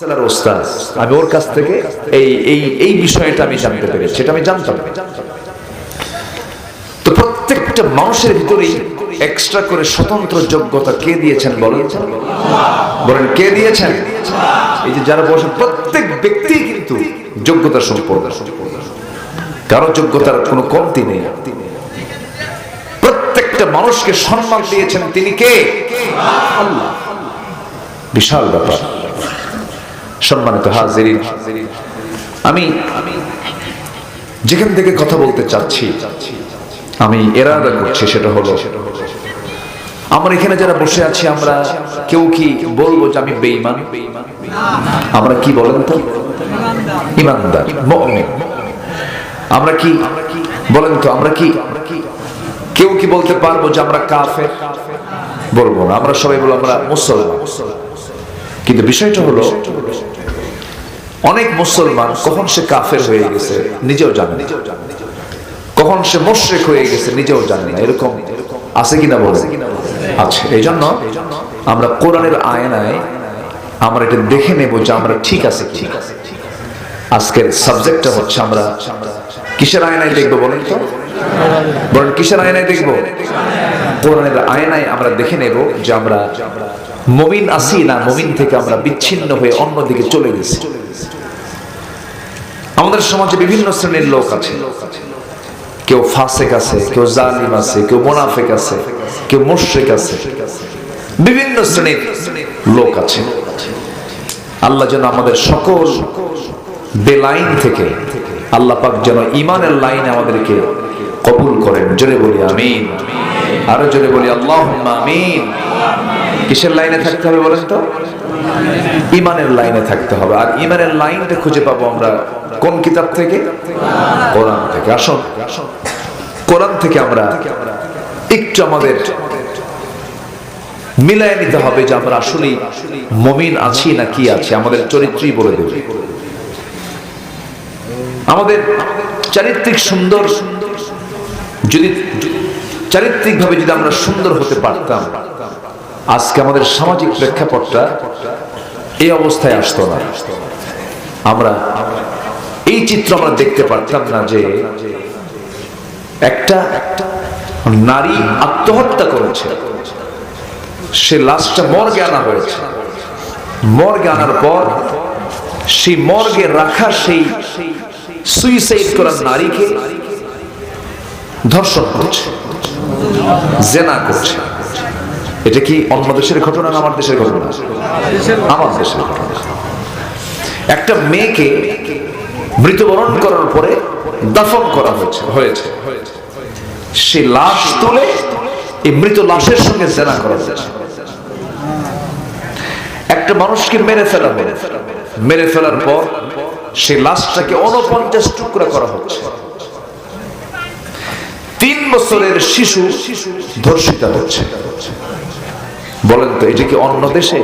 Seller ওস্তাদ আমি ওর কাছ থেকে এই এই এই বিষয়টা আমি জানতে পেরেছি সেটা আমি জানতাম। তো প্রত্যেকটা মানুষের ভিতরেই এক্সট্রা করে স্বতন্ত্র যোগ্যতা কে দিয়েছেন বলেন? বলেন, কে দিয়েছেন? এই যে যারা বসে, প্রত্যেক ব্যক্তি কিন্তু যোগ্যতা সম্পর্ক। কারও যোগ্যতার কোনো কমতি নেই। প্রত্যেকটা মানুষকে সম্মান দিয়েছেন তিনি কে? বিশাল ব্যাপার। সম্মানিত হাজিরিন, আমি যেখান থেকে কথা বলতে চাচ্ছি, আমি এরাদা করছি, সেটা হলো, আমরা এখানে যারা বসে আছি, আমরা কেউ কি বলব যে আমি বেঈমান? আমরা কি বলেন তো? ইমানদার, মুমিন। আমরা কি বলেন তো, আমরা কি কেউ কি বলতে পারব যে আমরা কাফের? বলব না, আমরা সবাই বলব আমরা মুসলমান। কিন্তু বিষয়টা হলো অনেক মুসলমান, কখন সে কাফের হয়ে গেছে নিজেও জানে না। কখন সে মোশরেক হয়ে গেছে নিজেও জানে না। এরকম আছে কিনা বলে আছে। এই জন্য আমরা কোরআনের আয়নায় আমরা এটা দেখে নেব যে আমরা ঠিক আছে কি আজকের সাবজেক্টটা হচ্ছে আমরা কিসের আয়নায় দেখব বলেন তো? বলেন, কিসের আয়নায় দেখব? কোরআনের আয়নায় আমরা দেখে নেব যে আমরা মমিন আসি না, মমিন থেকে আমরা বিচ্ছিন্ন হয়ে অন্যদিকে চলে গেছি। আমাদের সমাজে বিভিন্ন শ্রেণির লোক আছে। কেউ ফাসেক আছে, কেউ জালিম আছে, কেউ মোনাফেক আছে, কেউ মুশরিক আছে। বিভিন্ন শ্রেণির লোক আছে। আল্লাহ যেন আমাদের সকল বেলাইন থেকে আল্লাহ পাক যেন ইমানের লাইনে আমাদেরকে কবুল করেন। জোরে বলি আমিন। আরও জোরে বলি আল্লাহ আমিন। কিসের লাইনে থাকতে হবে বলেন তো? ইমানের লাইনে থাকতে হবে। আর ইমানের লাইনটা খুঁজে পাবো আমরা কোন কিতাব থেকে? কোরআন থেকে। আসুন। কোরআন থেকে আমরা একটু আমাদের মিলায় নিতে হবে যে আমরা আসলেই মমিন আছি না কি আছে। আমাদের চরিত্রই বলে দেবে। আমাদের চারিত্রিক সুন্দর যদি চারিত্রিক ভাবে যদি আমরা সুন্দর হতে পারতাম আজকে আমাদের সামাজিক প্রেক্ষাপটটা এই অবস্থায় আসতো না। আমরা এই চিত্র আমরা দেখতে পারতাম না যে একটা নারী আত্মহত্যা করেছে। সে লাশটা মর্গে আনা হয়েছে। মর্গে আনার পর সেই মর্গে রাখা সেই সুইসাইড করা নারীকে ধর্ষণ করছে, জেনা করছে। এটা কি অন্য দেশের ঘটনা আমার দেশের ঘটনা? আমার দেশের ঘটনা। একটা মেয়েকে মৃত্যুবরণ করার পরে দাফন করা হয়েছে হয়েছে। সে লাশ তুলে এই মৃত লাশের সঙ্গে জেনা করা হয়েছে। একটা মানুষকে মেরে ফেলা মেরে মেরে ফেলার পর সেই লাশটাকে অনপঞ্চাশ টুকরা করা হচ্ছে। তিন বছরের শিশু ধর্ষিতা হচ্ছে। বলেন তো, এটা কি অন্য দেশে?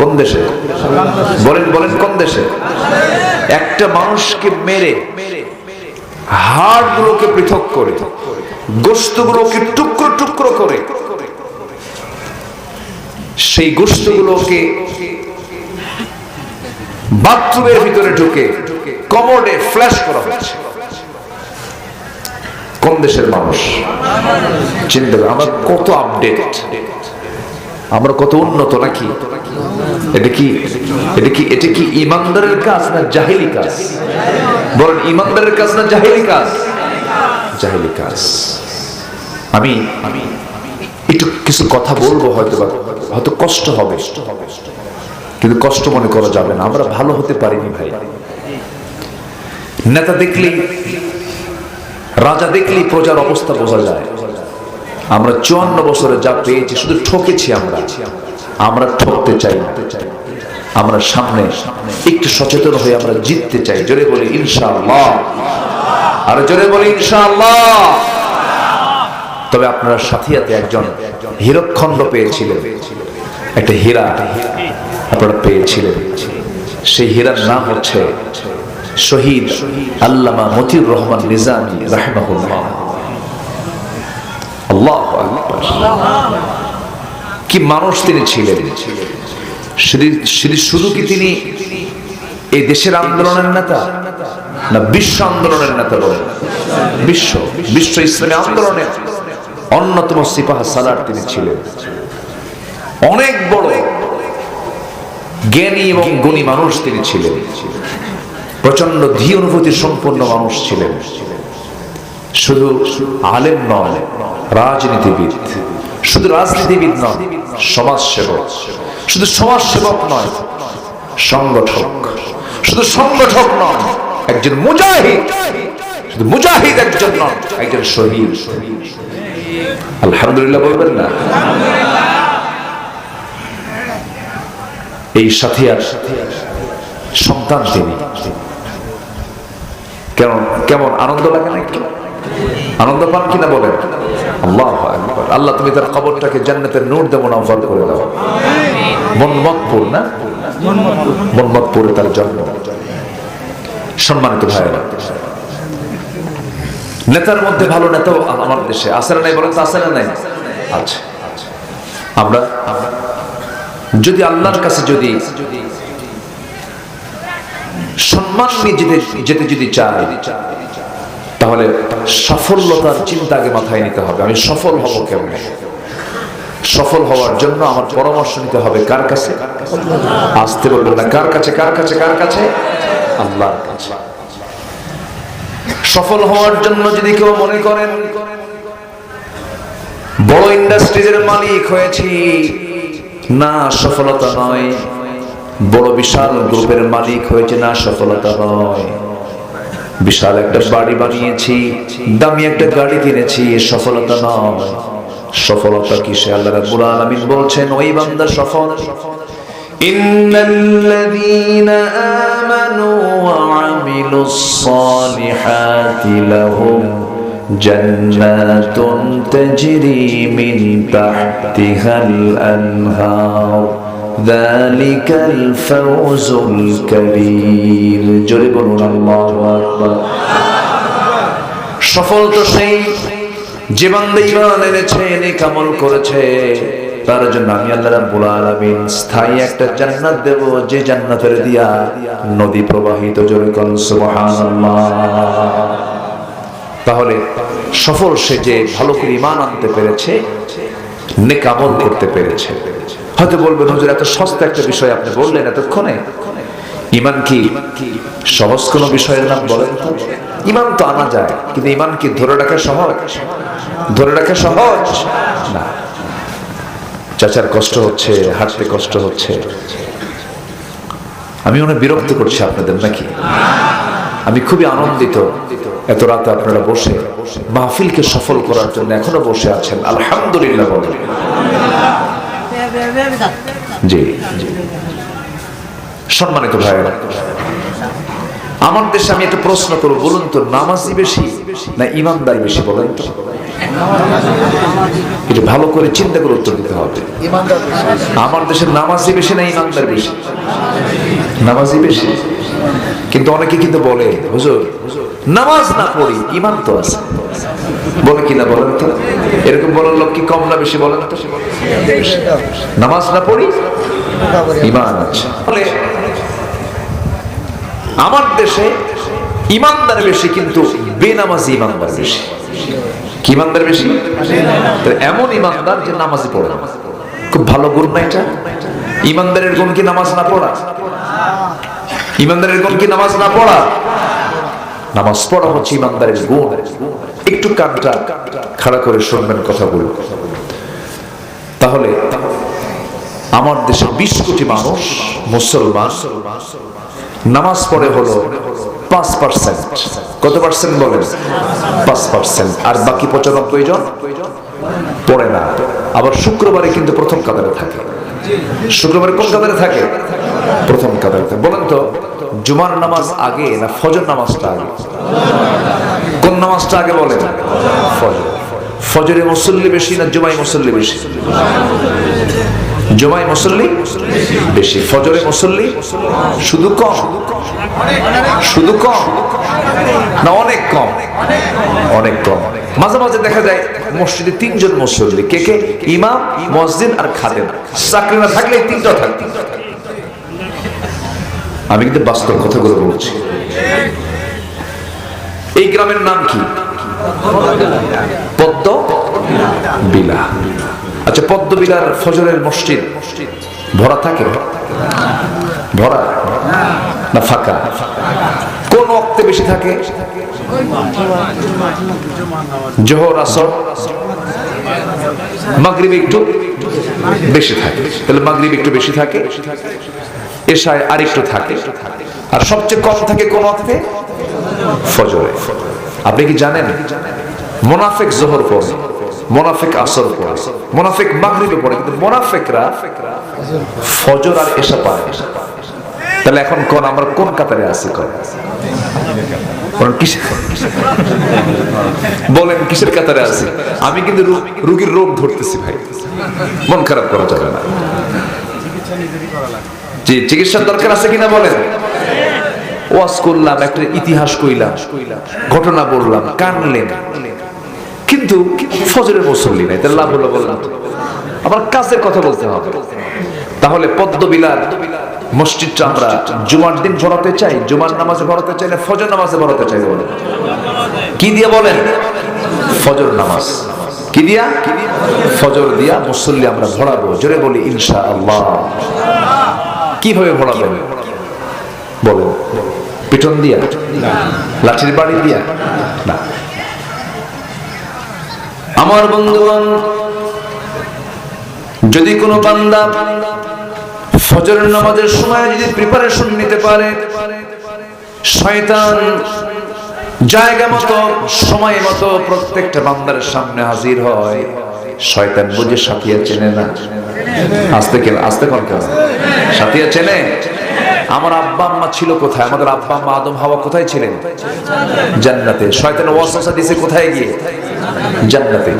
কোন দেশে? বলেন বলেন, কোন দেশে? একটা মানুষকে মেরে হাড় গুলোকে পৃথক করে গোস্ত গুলোকে টুকরো টুকরো করে, সেই গোস্ত গুলোকে বাথরুমের ভিতরে ঢুকে, কমোডে ফ্ল্যাশ করা হচ্ছে কোন দেশের মানুষ? চিন্তা আমরা কত আপডেট। আমরা কত উন্নত নাকি? এটা কি এটা কি এটা কি ইমানদারের কাজ না জাহিলি কাজ? বলেন, ইমানদারের কাজ না জাহিলি কাজ? জাহিলি কাজ। আমি আমি একটু কিছু কথা বলব হয়তো হয়তো কষ্ট হবে। কিন্তু কষ্ট মনে করা যাবে না। আমরা ভালো হতে পারিনি ভাই। নেতা দেখলেই, রাজা দেখলেই প্রজার অবস্থা বোঝা যায়। আমরা চুয়ান্ন বছরে যা পেয়েছি, শুধু ঠকেছি আমরা। আমরা ঠকতে চাই আমরা সামনে একটু সচেতন হয়ে আমরা জিততে চাই। জোরে বলি, ইনশাআল্লাহ। আর জোরে বলি, ইনশাআল্লাহ। তবে আপনারা সাথিয়াতে একজন হীরকখণ্ড পেয়েছিলেন। একটা হীরা আপনারা পেয়েছিলেন। সেই হীরার নাম হচ্ছে শহীদ আল্লামা মতিউর রহমান নিজামী, রাহমাহুল্লাহ। কি মানুষ তিনি ছিলেন? শুধু- কি তিনি এই দেশের আন্দোলনের নেতা? না, বিশ্ব আন্দোলনের নেতা বলেন বিশ্ব বিশ্ব ইসলামী আন্দোলনের অন্যতম সিপাহ সালার তিনি ছিলেন। অনেক বড় জ্ঞানী এবং গুণী মানুষ তিনি ছিলেন। প্রচণ্ড ধী অনুভূতি সম্পন্ন মানুষ ছিলেন। শুধু আলেম নয় রাজনীতিবিদ। শুধু রাজনীতিবিদ নয় সমাজসেবক। শুধু সমাজসেবক নয়, সংগঠক। শুধু সংগঠক নয় একজন মুজাহিদ। শুধু মুজাহিদ একজন নয় একজন শহীদ। আলহামদুলিল্লাহ বলবেন না? এই সাথে আর সন্তান তিনি। কেমন কেমন আনন্দ লাগে না আনন্দ পান কিনা বলেন? আল্লাহ আল্লাহ, তুমি তার খবরটাকে জান্নাতের নূর দেবো নাফার করে দাও। মনমতপুর না? মনমতপুরে তার জন্ম। সম্মানিত ভাইয়েরা, নেতার মধ্যে ভালো নেতাও আমার দেশে। আছে না নাই বলেন তো আছে না নাই। আচ্ছা আমরা যদি আল্লাহর কাছে যদি সম্মান নিয়ে যেতে যেতে যদি চাই তাহলে সাফল্যতার চিন্তা আগে মাথায় নিতে হবে। আমি সফল হব কেমনে? সফল হওয়ার জন্য আমার পরামর্শ নিতে হবে কার কাছে? আসতে বলবেন না, কার কাছে কার কাছে কার কাছে? আল্লাহর কাছে। সফল হওয়ার জন্য যদি কেউ মনে করেন, বড় ইন্ডাস্ট্রিজের মালিক হয়েছি। না, সফলতা নয়। বড় বিশাল গ্রুপের মালিক হয়েছে, না, সফলতা নয়। বিশাল একটা বাড়ি বানিয়েছি, দামি একটা গাড়ি কিনেছি সফলতা নয়। সফলতা কিসে আল্লাহ রাব্বুল আলামিন বলছেন? ওই বান্দা সফল। ইন্নাল্লাযীনা আমানু ওয়া আমিলুস সালিহাতি লাহুম জান্নাতুন তাজরি মিন তাহতিহাল আনহার। ذلك الفوز الكبير جربنا الله أكبر সফল তো সেই যে বান্দা ইমান এনেছে নেক আমল করেছে তার জন্য আমি আল্লাহ রাব্বুল আলামিন স্থায়ী একটা জান্নাত দেব যে জান্নাতের দিয়া নদী প্রবাহিত জোরে কোন সুবহানাল্লাহ তাহলে সফল সে যে ভালো করে ইমান আনতে পেরেছে নেক আমল করতে পেরেছে হয়তো বলবেন, হুজুর, এত সস্তা একটা বিষয় আপনি বললেন এতক্ষণে। ইমান কি সহজ কোন বিষয়ের নাম বলেন তো? ইমান তো আনা যায়, কিন্তু ইমান কি ধরে রাখা সহজ? ধরে রাখা সহজ? না। চাচার কষ্ট হচ্ছে, হাঁটতে কষ্ট হচ্ছে। আমি অনেক বিরক্ত করছি আপনাদের, নাকি? আমি খুবই আনন্দিত। এত রাতে আপনারা বসে মাহফিলকে সফল করার জন্য এখনও বসে আছেন। আলহামদুলিল্লাহ বলেন। জি। সম্মানিত ভাইয়েরা, আমার দেশে আমি একটা প্রশ্ন করব, বলুন তো, নামাজি বেশি না ইমানদার বেশি বলেন তো? এটা ভালো করে চিন্তা করে উত্তর দিতে হবে। আমার দেশে নামাজি বেশি না ইমানদার বেশি? নামাজি বেশি। কিন্তু অনেকে কিন্তু বলে, হুজুর, নামাজ না পড়ি, ইমান তো আছে। বলে কিনা বলেন তো? এরকম বলার লোক কি কম না বেশি বলেন তো? নামাজ না পড়ি? ইমান আছে। আমার দেশে ইমানদার বেশি, কিন্তু বেনামাজি ইমানদার বেশি। কি ইমানদার বেশি? এমন ইমানদার যে নামাজি পড়ে না। খুব ভালো গুণ না এটা? ইমানদারের গুণ কি নামাজ না পড়া? ইমানদারের গুণ কি নামাজ না পড়া? নামাজ পড়া হচ্ছে ইমানদারের গুণ। একটু কানটা খাড়া করে শুনবেন, কথা বলব তাহলে, আমার দেশে বিশ কোটি মানুষ মুসলমান, নামাজ পড়ে হলো পাঁচ পার্সেন্ট। কত পার্সেন্ট বলেন? পাঁচ পার্সেন্ট। আর বাকি পঁচানব্বই জন পড়ে না। আবার শুক্রবারে কিন্তু প্রথম কাতারে থাকে। শুক্রবারে কোন কাতারে থাকে? প্রথম কাতারে থাকে। বলেন তো, জুমার নামাজ আগে না ফজর নামাজটা আগে? নামাজটা আগে বলেন। ফজর। মুসল্লি বেশি না জুমাই মুসল্লি বেশি? জুমাই মুসল্লি বেশি। ফজরে মুসল্লি শুধু কম? শুধু কম? না, অনেক কম। অনেক কম। মাঝে মাঝে দেখা যায় মসজিদে তিনজন মুসল্লি। কে কে? ইমাম, মসজিদ আর খাদেম। চাকরি না থাকলে তিনটা থাকতো আমি কিন্তু বাস্তব কথাগুলো বলছি। এই গ্রামের নাম কি? পদ্ম বিলা। আচ্ছা পদ্ম বিলার ফজরের মসজিদ ভরা থাকে? ভরা? না ফাঁকা? কোন অক্তে বেশি থাকে? জোহর, আসর? মাগরিব একটু বেশি থাকে। তাহলে মাগরিব একটু বেশি থাকে, এশায় আর একটু থাকে। আর সবচেয়ে কম থাকে কোন অর্থে ফজরে। আপনি কি জানেন? মোনাফেক জোহর পড়ে মোনাফেক আসর পড়ে মোনাফেক মাগরিবে পড়ে কিন্তু মোনাফেকরা ফজর আর এশা পায় তাহলে এখন কোন আমরা কোন কাতারে আছি কোন? বলেন, কিসের কাতারে আছি? আমি কিন্তু রুগীর রোগ ধরতেছি ভাই। মন খারাপ করা যাবে না। জি চিকিৎসার দরকার আছে কিনা বলেন? ওয়াজ করলাম, একটা ইতিহাস কইলাম, ঘটনা বললাম, কানলেন। কিন্তু ফজরের মুসল্লি নাই, তাহলে লাভ হলো বললাম। আমার কাজের কথা বলতে হবে। তাহলে পদ্মবিলার মসজিদটা আমরা জুমার দিন ভরাতে চাই, জুমার নামাজে ভরাতে চাই না ফজর নামাজে ভরাতে চাই বলেন? কি দিয়ে বলেন? ফজর নামাজ। কি দিয়া? ফজর দিয়া মুসল্লি আমরা ভরাবো, জোরে বলি ইনশা আল্লাহ কীভাবে ভরাবেন? বলেন। পিটন দিয়া? লাঠির বাড়ি দিয়া? না। আমার বন্ধুগণ যদি কোনো বান্দা ফজর নামাজের সময় যদি প্রিপারেশন নিতে পারে শয়তান জায়গা মতো সময় মতো প্রত্যেকটা বান্দার সামনে হাজির হয়। শয়তান বুঝে সাথিয়া চেনে না। আসতে কেন আসতে কোন কেন সাথিয়া চেনে? আমার আব্বা আম্মা ছিল কোথায়? আমাদের আব্বা আম্মা আদম হাওয়া কোথায় ছিলেন? জান্নাতে। শয়তান ওয়াসওয়াসা দিছে কোথায় গিয়ে? জান্নাতে।